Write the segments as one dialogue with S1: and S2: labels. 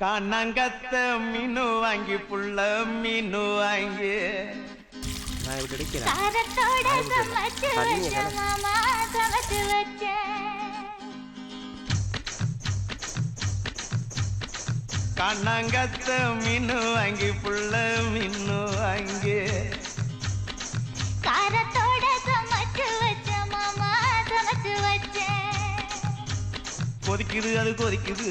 S1: கண்ணங்கத்த மீனு வாங்கி புள்ள மீனு வாங்கி.
S2: நான் இப்படி அடிக்கிறேன்.
S3: காரத்தோட சமைச்சு வச்ச மாமா சமைச்சு வச்சேன்
S1: கண்ணங்கத்த மீனு வாங்கி புள்ள மீனு வாங்கி.
S3: காரத்தோட சமைச்சு வச்ச மாமா சமைச்சு வச்சேன்
S1: கொதிக்குது அது கொதிக்குது.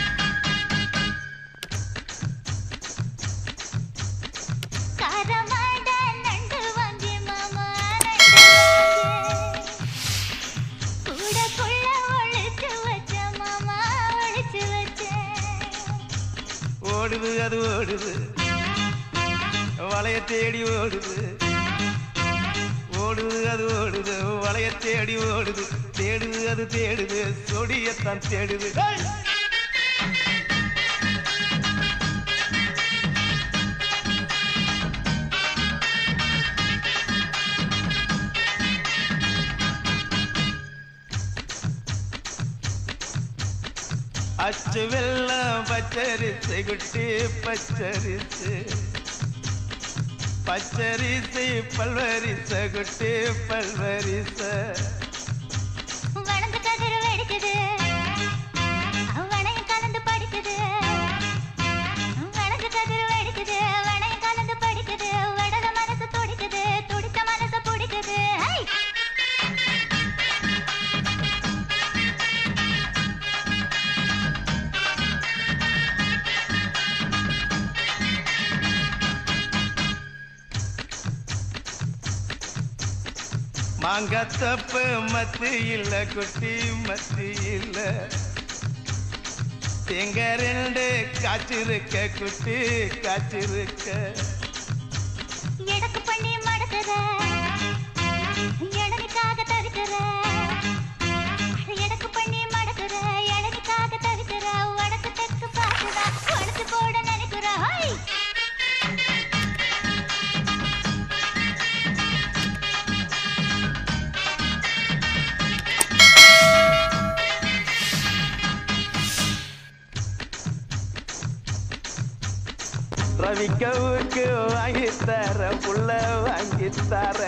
S1: ஓடுது அது ஓடுது. வளைய தேடி ஓடுது. ஓடுது அது ஓடுது. வளைய தேடி ஓடுது. தேடுது அது தேடுது. சொடியத்தான் தேடுது. ஏய்! அச்சு வெள்ளம் பச்சரிசை குட்டி பச்சரிசு பச்சரிசை பல்வரிச குட்டி மாங்கத்தப்பு மத்து இல்ல குட்டி மத்து இல்ல. தேங்க ரெண்டு காய்ச்சிருக்க குட்டி காய்ச்சிருக்க.
S3: எனக்கு பண்ணி மடக்குற
S1: ரவிக்கவுக்கு வாங்கி தர புள்ள வாங்கி தர.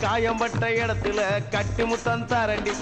S1: காயம்பட்ட இடத்துல கட்டி முத்தம் தரண்டி!